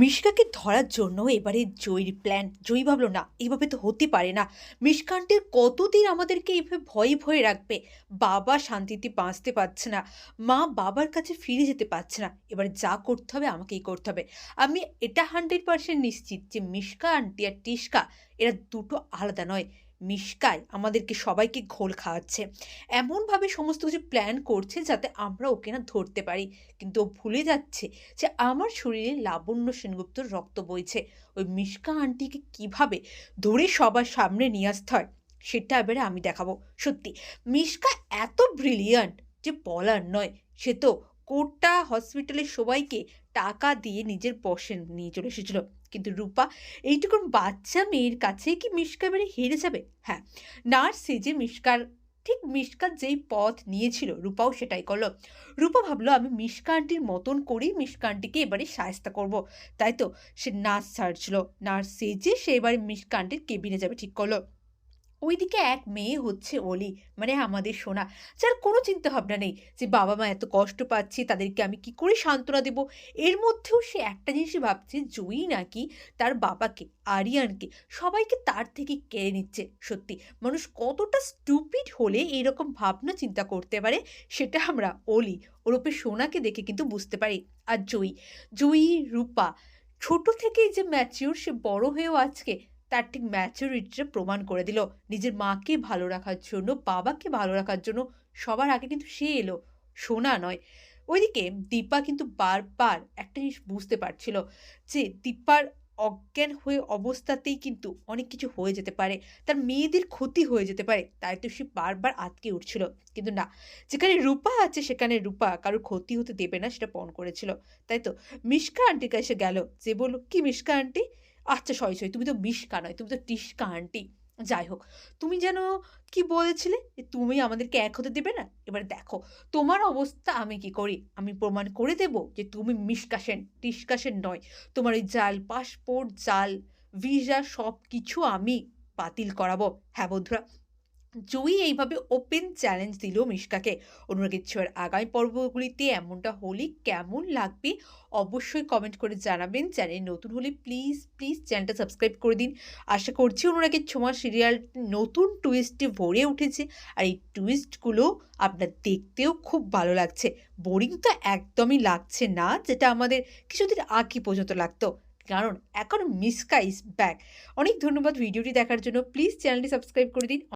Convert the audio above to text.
মিশকাকে ধরার জন্য এবারে জয়ীর প্ল্যান জয়ী ভাবলো না এইভাবে তো হতে পারে না। মিশকান্টের কতদিন আমাদেরকে এইভাবে ভয়ে ভয়ে রাখবে? বাবা শান্তিতে বাঁচতে পারছে না, মা বাবার কাছে ফিরে যেতে পারছে না। এবার যা করতে হবে আমাকেই করতে হবে। আমি এটা হান্ড্রেড পার্সেন্ট নিশ্চিত যে মিশকা, আন্টি আর টিস্কা এরা দুটো আলাদা নয়। মিশকায় আমাদেরকে সবাইকে ঘোল খাওয়াচ্ছে। এমনভাবে সমস্ত কিছু প্ল্যান করছে যাতে আমরা ওকে না ধরতে পারি। কিন্তু ও ভুলে যাচ্ছে যে আমার শরীরে লাবণ্য সেনগুপ্তর রক্ত বইছে। ওই মিশকা আন্টিকে কীভাবে ধরে সবার সামনে নিয়ে আসতে হয়, সেটা এবারে আমি দেখাবো। সত্যি মিশকা এত ব্রিলিয়ান্ট যে বলার নয়। সে তো কোটা হসপিটালের সবাইকে টাকা দিয়ে নিজের বসে নিয়ে চলে এসেছিল। কিন্তু রূপা এইটুকুন বাচ্চা মেয়ের কাছে কি মিশকা এবারে হেরে যাবে? হ্যাঁ নার্স সেজে মিশকার, ঠিক মিশকার যেই পথ নিয়েছিল। রূপাও সেটাই করল। রূপা ভাবলো, আমি মিশকা আন্টির মতন করেই মিশকা আন্টিকে এবারে সায়স্তা করব। তাই তো সে নার্স ছাড়ছিল। নার্স সেজে সে এবারে মিশকা আন্টির কেবিনে যাবে, ঠিক করল। ওইদিকে এক মেয়ে হচ্ছে অলি মানে আমাদের সোনা। যার কোনো চিন্তা ভাবনা নেই যে বাবা মা এত কষ্ট পাচ্ছে, তাদেরকে আমি কি করে সান্ত্বনা দেব? এর মধ্যেও সে একটা জিনিসই ভাবছে জয়ী নাকি তার বাবাকে, আরিয়ানকে, সবাইকে তার থেকে কেড়ে নিচ্ছে, সত্যি। মানুষ কতটা স্টুপিড হলে এইরকম ভাবনা চিন্তা করতে পারে, সেটা আমরা অলি, ওরূপে সোনাকে দেখে কিন্তু বুঝতে পারি। আর জয়ী জয়ী রূপা, ছোট থেকেই যে ম্যাচিওর সে বড় হয়েও আজকে তার ঠিক ম্যাচুরিটিটা প্রমাণ করে দিল। নিজের মাকে ভালো রাখার জন্য, বাবাকে ভালো রাখার জন্য সবার আগে কিন্তু সে এলো। সোনা নয়। ওইদিকে দীপা কিন্তু বারবার একটা জিনিস বুঝতে পারছিল যে দীপার অজ্ঞান হয়ে অবস্থাতেই কিন্তু অনেক কিছু হয়ে যেতে পারে। তার মেয়েদের ক্ষতি হয়ে যেতে পারে, তাই তো সে বারবার আটকে উঠছিল। কিন্তু না, যেখানে রূপা আছে সেখানে রূপা কারোর ক্ষতি হতে দেবে না, সেটা পণ করেছিল। তাই তো মিশকা আন্টির কাছে গেল যে বলল, কি মিশকা আন্টি আচ্ছা সরি সরি, তুমি তো মিশকা নয়, তুমি তো টিস্কা আন্টি। যাই হোক, তুমি যেন কি বলেছিলে? যে তুমি আমাদেরকে এক হতে দেবে না? এবার দেখো, তোমার অবস্থা আমি কি করি? আমি প্রমাণ করে দেব যে তুমি মিসকাশেন টিসকাশেন নয়। তোমার ওই জাল, পাসপোর্ট, জাল, ভিসা সব কিছু আমি বাতিল করাবো। হ্যাঁ বন্ধুরা জয়ী এইভাবে ওপেন চ্যালেঞ্জ দিল মিশকাকে। অনুরাগের ছোঁয়ার আগামী পর্বগুলিতে এমনটা হলে কেমন লাগবে অবশ্যই কমেন্ট করে জানাবেন। চ্যানেল নতুন হলে প্লিজ প্লিজ চ্যানেলটা সাবস্ক্রাইব করে দিন। আশা করছি অনুরাগের ছোঁয়া সিরিয়াল নতুন টুইস্টে ভরে উঠেছে আর এই টুইস্টগুলো আপনার দেখতেও খুব ভালো লাগছে। বোরিং তো একদমই লাগছে না, যেটা আমাদের কিছুদিন আগে পর্যন্ত লাগতো। কারণ এখন মিসকা ইজ ব্যাক অনেক ধন্যবাদ ভিডিওটি দেখার জন্য। প্লিজ চ্যানেলটি সাবস্ক্রাইব করে দিন।